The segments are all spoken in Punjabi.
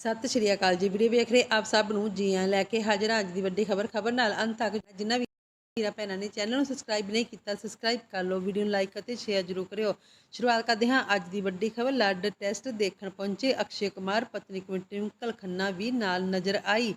ਸਤਿ ਸ਼੍ਰੀ ਅਕਾਲ ਜੀ ਵੀਡੀਓ ਵੇਖ ਰਹੇ ਆਪ ਸਭ ਨੂੰ ਜੀ ਆਇਆਂ ਲੈ ਕੇ ਹਾਜ਼ਰ ਅੱਜ ਦੀ ਵੱਡੀ ਖਬਰ। ਖਬਰ ਨਾਲ ਅੰਤ ਤੱਕ ਜਿੰਨਾ ਵੀ ਵੀਰਾਂ ਭੈਣਾਂ ਨੇ ਚੈਨਲ ਨੂੰ ਸਬਸਕ੍ਰਾਈਬ ਨਹੀਂ ਕੀਤਾ ਸਬਸਕ੍ਰਾਈਬ ਕਰ ਲਓ, ਵੀਡੀਓ ਨੂੰ ਲਾਈਕ ਅਤੇ ਸ਼ੇਅਰ ਜ਼ਰੂਰ ਕਰਿਓ। ਸ਼ੁਰੂਆਤ ਕਰਦੇ ਹਾਂ ਅੱਜ ਦੀ ਵੱਡੀ ਖਬਰ। ਲੱਡ ਟੈਸਟ ਦੇਖਣ ਪਹੁੰਚੇ ਅਕਸ਼ੇ ਕੁਮਾਰ, ਪਤਨੀ ਟਵਿੰਕਲ ਖੰਨਾ ਵੀ ਨਾਲ ਨਜ਼ਰ ਆਈ।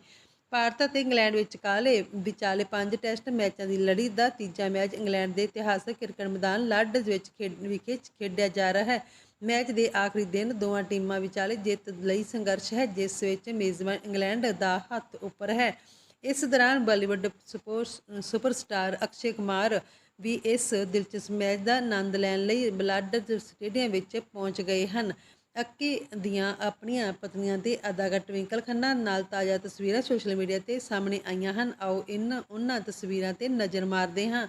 ਭਾਰਤ ਅਤੇ ਇੰਗਲੈਂਡ ਵਿੱਚ ਵਿਚਕਾਲੇ ਵਿਚਾਲੇ ਪੰਜ ਟੈਸਟ ਮੈਚਾਂ ਦੀ ਲੜੀ ਦਾ ਤੀਜਾ ਮੈਚ ਇੰਗਲੈਂਡ ਦੇ ਇਤਿਹਾਸਕ ਕ੍ਰਿਕਟ ਮੈਦਾਨ ਲੱਡ ਵਿੱਚ ਖੇਡ ਵਿਖੇ ਖੇਡਿਆ ਜਾ ਰਿਹਾ ਹੈ। ਮੈਚ ਦੇ ਆਖਰੀ ਦਿਨ ਦੋਵਾਂ ਟੀਮਾਂ ਵਿਚਾਲੇ ਜਿੱਤ ਲਈ ਸੰਘਰਸ਼ ਹੈ, ਜਿਸ ਵਿੱਚ ਮੇਜ਼ਬਾਨ ਇੰਗਲੈਂਡ ਦਾ ਹੱਥ ਉੱਪਰ ਹੈ। ਇਸ ਦੌਰਾਨ Bollywood super- superstar Akshay Kumar ਵੀ ਇਸ ਦਿਲਚਸਪ ਮੈਚ ਦਾ ਆਨੰਦ ਲੈਣ ਲਈ ਬਲੱਡ ਸਟੇਡੀਅਮ ਵਿੱਚ ਪਹੁੰਚ ਗਏ ਹਨ। ਅੱਕੀ ਦੀਆਂ ਆਪਣੀਆਂ ਪਤਨੀਆਂ ਤੇ ਅਦਾਕਾਰ ਟਵਿੰਕਲ ਖੰਨਾ ਨਾਲ ਤਾਜ਼ਾ ਤਸਵੀਰਾਂ ਸੋਸ਼ਲ ਮੀਡੀਆ ਤੇ ਸਾਹਮਣੇ ਆਈਆਂ ਹਨ। ਆਓ ਇਨ, ਉਹਨਾਂ ਤਸਵੀਰਾਂ ਤੇ ਨਜ਼ਰ ਮਾਰਦੇ ਹਾਂ।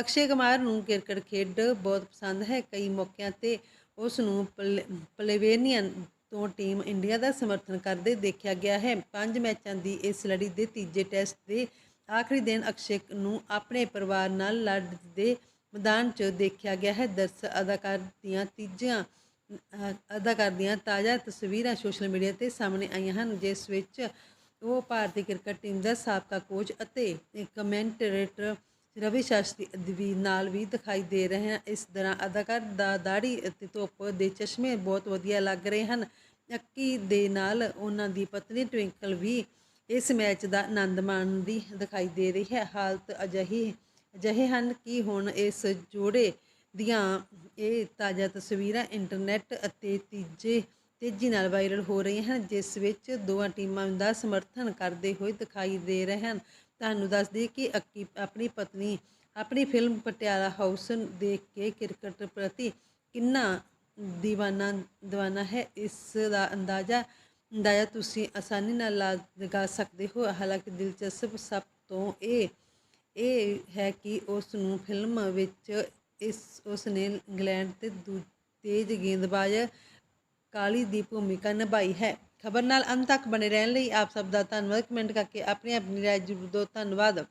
ਅਕਸ਼ੇ ਕੁਮਾਰ ਨੂੰ ਕ੍ਰਿਕਟ ਖੇਡ ਬਹੁਤ ਪਸੰਦ ਹੈ। ਕਈ ਮੌਕਿਆਂ ਤੇ ਉਸ ਨੂੰ ਪਲ- ਪਲੇਵੇਨੀਅਨ ਤੋਂ ਟੀਮ ਇੰਡੀਆ ਦਾ ਸਮਰਥਨ ਕਰਦੇ ਦੇਖਿਆ ਗਿਆ ਹੈ। ਪੰਜ ਮੈਚਾਂ ਦੀ ਇਸ ਲੜੀ ਦੇ ਤੀਜੇ ਟੈਸਟ ਦੇ ਆਖਰੀ ਦਿਨ ਅਕਸ਼ੇ ਨੂੰ ਆਪਣੇ ਪਰਿਵਾਰ ਨਾਲ ਲੜ ਦੇ ਮੈਦਾਨ 'ਚ ਦੇਖਿਆ ਗਿਆ ਹੈ। ਦਰਸ ਅਦਾਕਾਰ ਦੀਆਂ ਤੀਜੀਆਂ ਅਦਾਕਾਰ ਦੀਆਂ ਤਾਜ਼ਾ ਤਸਵੀਰਾਂ ਸੋਸ਼ਲ ਮੀਡੀਆ ਤੇ ਸਾਹਮਣੇ ਆਈਆਂ ਹਨ, ਜਿਸ ਵਿੱਚ ਉਹ ਭਾਰਤੀ ਕ੍ਰਿਕਟ ਟੀਮ ਦਾ ਸਾਬਕਾ ਕੋਚ ਅਤੇ ਕਮੈਂਟੇਟਰ ਰਵੀ ਸ਼ਾਸਤਰੀ ਵੀ ਨਾਲ ਵੀ ਦਿਖਾਈ ਦੇ ਰਹੇ ਹਨ। ਇਸ ਤਰ੍ਹਾਂ ਅਦਾਕਾਰ ਦਾ ਦਾੜੀ ਅਤੇ ਧੁੱਪ ਦੇ ਚਸ਼ਮੇ ਬਹੁਤ ਵਧੀਆ ਲੱਗ ਰਹੇ ਹਨ। ਅੱਕੀ ਦੇ ਨਾਲ ਉਹਨਾਂ ਦੀ ਪਤਨੀ ਟਵਿੰਕਲ ਵੀ ਇਸ ਮੈਚ ਦਾ ਆਨੰਦ ਮਾਣਦੀ ਦਿਖਾਈ ਦੇ ਰਹੀ ਹੈ। ਹਾਲਤ ਅਜਿਹੀ, ਅਜਿਹੇ ਹਨ ਕਿ ਹੁਣ ਇਸ ਜੋੜੇ ਦੀਆਂ ਇਹ ਤਾਜ਼ਾ ਤਸਵੀਰਾਂ ਇੰਟਰਨੈਟ ਅਤੇ ਤੀਜੇ ਤੇਜ਼ੀ ਨਾਲ ਵਾਇਰਲ ਹੋ ਰਹੀਆਂ ਹਨ, ਜਿਸ ਵਿੱਚ ਦੋਵਾਂ ਟੀਮਾਂ ਦਾ ਸਮਰਥਨ ਕਰਦੇ ਹੋਏ ਦਿਖਾਈ ਦੇ ਰਹੇ ਹਨ। ਤੁਹਾਨੂੰ ਦੱਸ ਕਿ ਅੱਕੀ ਆਪਣੀ ਪਤਨੀ ਆਪਣੀ ਫਿਲਮ ਪਟਿਆਲਾ ਹਾਊਸ ਦੇਖ ਕੇ ਕ੍ਰਿਕਟ ਪ੍ਰਤੀ ਕਿੰਨਾ دیਵਾਨਾ دیਵਾਨਾ ਹੈ, ਇਸ ਦਾ ਅੰਦਾਜ਼ਾ ਅੰਦਾਜ਼ਾ ਤੁਸੀਂ ਆਸਾਨੀ ਨਾਲ ਲਗਾ ਸਕਦੇ ਹੋ। ਹਾਲਾਂਕਿ ਦਿਲਚਸਪ ਸਭ ਤੋਂ ਇਹ ਇਹ ਹੈ ਕਿ ਉਸ ਨੂੰ ਫਿਲਮ ਵਿੱਚ ਇਸ ਉਸ ਨੇ ਇੰਗਲੈਂਡ ਤੇ ਤੇਜ਼ ਗੇਂਦਬਾਜ਼ ਕਾਲੀ ਦੀ ਭੂਮਿਕਾ ਨਿਭਾਈ ਹੈ। ਖਬਰ ਨਾਲ ਅੰਤ ਤੱਕ ਬਣੇ ਰਹਿਣ ਲਈ ਆਪ ਸਭ ਦਾ ਧੰਨਵਾਦ। ਕਮੈਂਟ ਕਰਕੇ ਆਪਣੀ ਆਪਣੀ ਰਾਏ ਜ਼ਰੂਰ ਦਿਓ। ਧੰਨਵਾਦ।